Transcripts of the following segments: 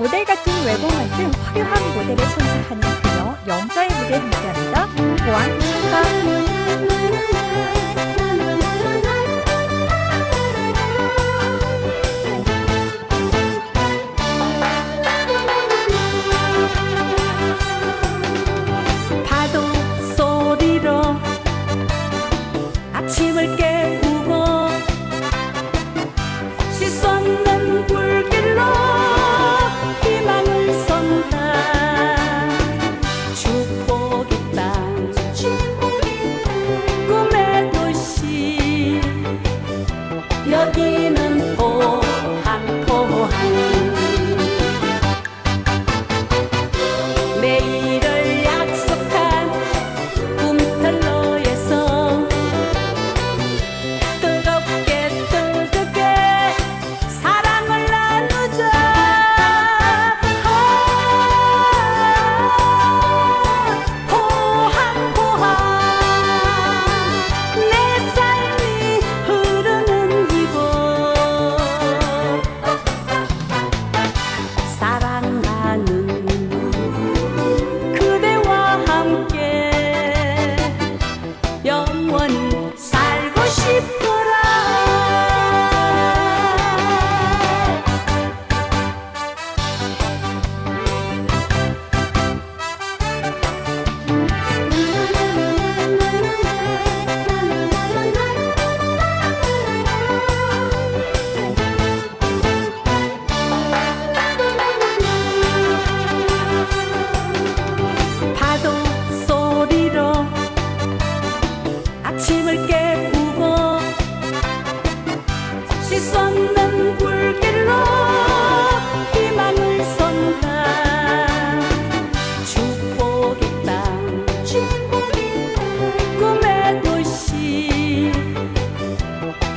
모델 같은 외모만큼 화려한 모델을 선사하는 그녀 영자의 무대 함께합니다. 보안 축하. 아침을 깨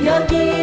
Đã.